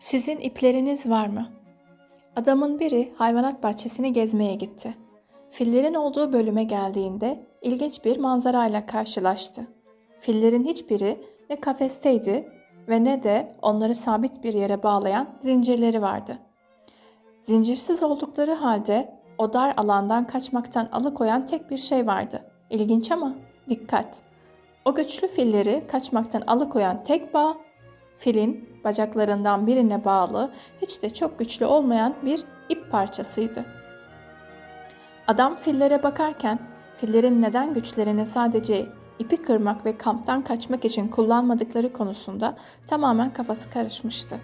Sizin ipleriniz var mı? Adamın biri hayvanat bahçesini gezmeye gitti. Fillerin olduğu bölüme geldiğinde ilginç bir manzarayla karşılaştı. Fillerin hiçbiri ne kafesteydi ve ne de onları sabit bir yere bağlayan zincirleri vardı. Zincirsiz oldukları halde o dar alandan kaçmaktan alıkoyan tek bir şey vardı. İlginç ama dikkat. O güçlü filleri kaçmaktan alıkoyan tek bağ, filin bacaklarından birine bağlı, hiç de çok güçlü olmayan bir ip parçasıydı. Adam fillere bakarken fillerin neden güçlerini sadece ipi kırmak ve kamptan kaçmak için kullanmadıkları konusunda tamamen kafası karışmıştı.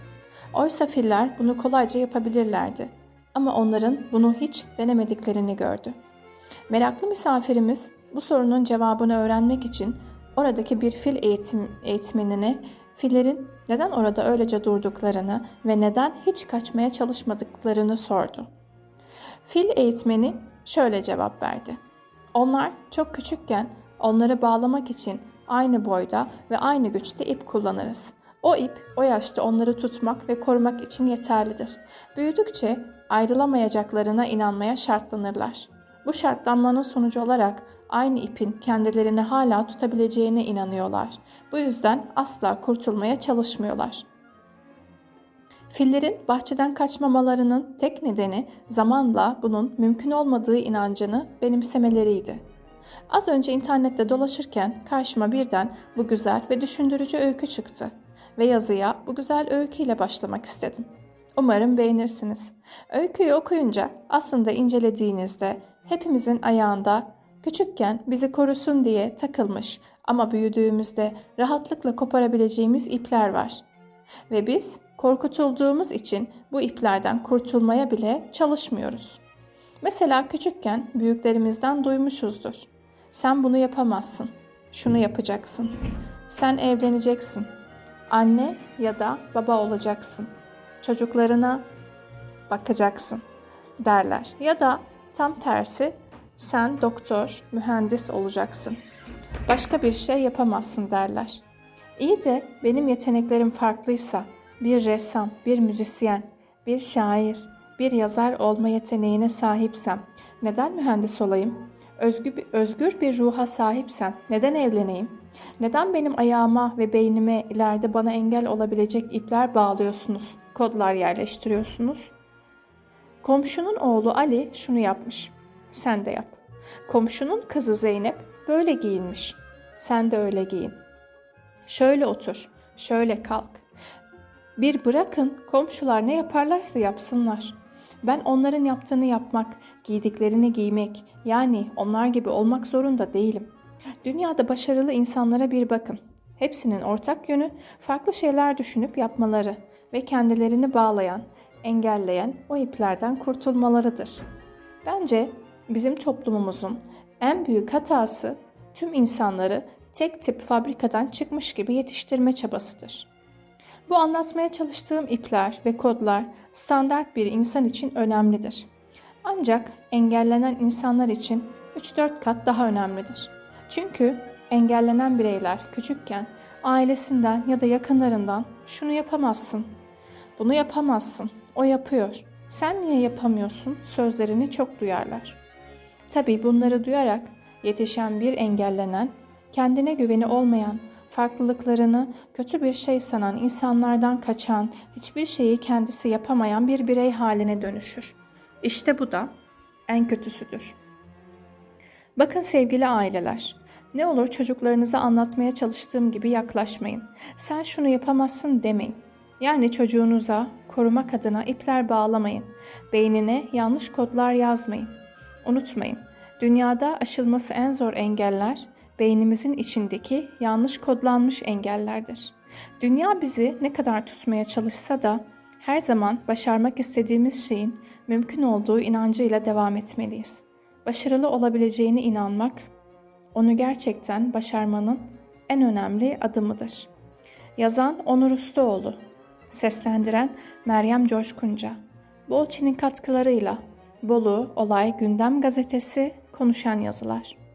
Oysa filler bunu kolayca yapabilirlerdi. Ama onların bunu hiç denemediklerini gördü. Meraklı misafirimiz bu sorunun cevabını öğrenmek için oradaki bir fil eğitim eğitmenine fillerin neden orada öylece durduklarını ve neden hiç kaçmaya çalışmadıklarını sordu. Fil eğitmeni şöyle cevap verdi. Onlar çok küçükken onları bağlamak için aynı boyda ve aynı güçte ip kullanırız. O ip o yaşta onları tutmak ve korumak için yeterlidir. Büyüdükçe ayrılamayacaklarına inanmaya şartlanırlar. Bu şartlanmanın sonucu olarak aynı ipin kendilerini hala tutabileceğine inanıyorlar. Bu yüzden asla kurtulmaya çalışmıyorlar. Fillerin bahçeden kaçmamalarının tek nedeni zamanla bunun mümkün olmadığı inancını benimsemeleriydi. Az önce internette dolaşırken karşıma birden bu güzel ve düşündürücü öykü çıktı ve yazıya bu güzel öyküyle başlamak istedim. Umarım beğenirsiniz. Öyküyü okuyunca aslında incelediğinizde hepimizin ayağında küçükken bizi korusun diye takılmış ama büyüdüğümüzde rahatlıkla koparabileceğimiz ipler var. Ve biz korkutulduğumuz için bu iplerden kurtulmaya bile çalışmıyoruz. Mesela küçükken büyüklerimizden duymuşuzdur. Sen bunu yapamazsın. Şunu yapacaksın. Sen evleneceksin. Anne ya da baba olacaksın. Çocuklarına bakacaksın derler. Ya da tam tersi sen doktor, mühendis olacaksın. Başka bir şey yapamazsın derler. İyi de benim yeteneklerim farklıysa bir ressam, bir müzisyen, bir şair, bir yazar olma yeteneğine sahipsem neden mühendis olayım? Özgür, özgür bir ruha sahipsem neden evleneyim? Neden benim ayağıma ve beynime ileride bana engel olabilecek ipler bağlıyorsunuz, kodlar yerleştiriyorsunuz? Komşunun oğlu Ali şunu yapmış. Sen de yap. Komşunun kızı Zeynep böyle giyinmiş. Sen de öyle giyin. Şöyle otur, şöyle kalk. Bir bırakın komşular ne yaparlarsa yapsınlar. Ben onların yaptığını yapmak, giydiklerini giymek, yani onlar gibi olmak zorunda değilim. Dünyada başarılı insanlara bir bakın. Hepsinin ortak yönü farklı şeyler düşünüp yapmaları ve kendilerini bağlayan, engelleyen o iplerden kurtulmalarıdır. Bence bizim toplumumuzun en büyük hatası tüm insanları tek tip fabrikadan çıkmış gibi yetiştirme çabasıdır. Bu anlatmaya çalıştığım ipler ve kodlar standart bir insan için önemlidir. Ancak engellenen insanlar için 3-4 kat daha önemlidir. Çünkü engellenen bireyler küçükken ailesinden ya da yakınlarından şunu yapamazsın, bunu yapamazsın, o yapıyor, sen niye yapamıyorsun sözlerini çok duyarlar. Tabii bunları duyarak yetişen bir engellenen, kendine güveni olmayan, farklılıklarını kötü bir şey sanan, insanlardan kaçan, hiçbir şeyi kendisi yapamayan bir birey haline dönüşür. İşte bu da en kötüsüdür. Bakın sevgili aileler, ne olur çocuklarınıza anlatmaya çalıştığım gibi yaklaşmayın. Sen şunu yapamazsın demeyin. Yani çocuğunuza korumak adına ipler bağlamayın. Beynine yanlış kodlar yazmayın. Unutmayın, dünyada aşılması en zor engeller beynimizin içindeki yanlış kodlanmış engellerdir. Dünya bizi ne kadar tutmaya çalışsa da her zaman başarmak istediğimiz şeyin mümkün olduğu inancıyla devam etmeliyiz. Başarılı olabileceğine inanmak, onu gerçekten başarmanın en önemli adımıdır. Yazan Onur Ustaoğlu, seslendiren Meryem Coşkunca. Bolçin'in katkılarıyla Bolu Olay Gündem Gazetesi konuşan yazılar.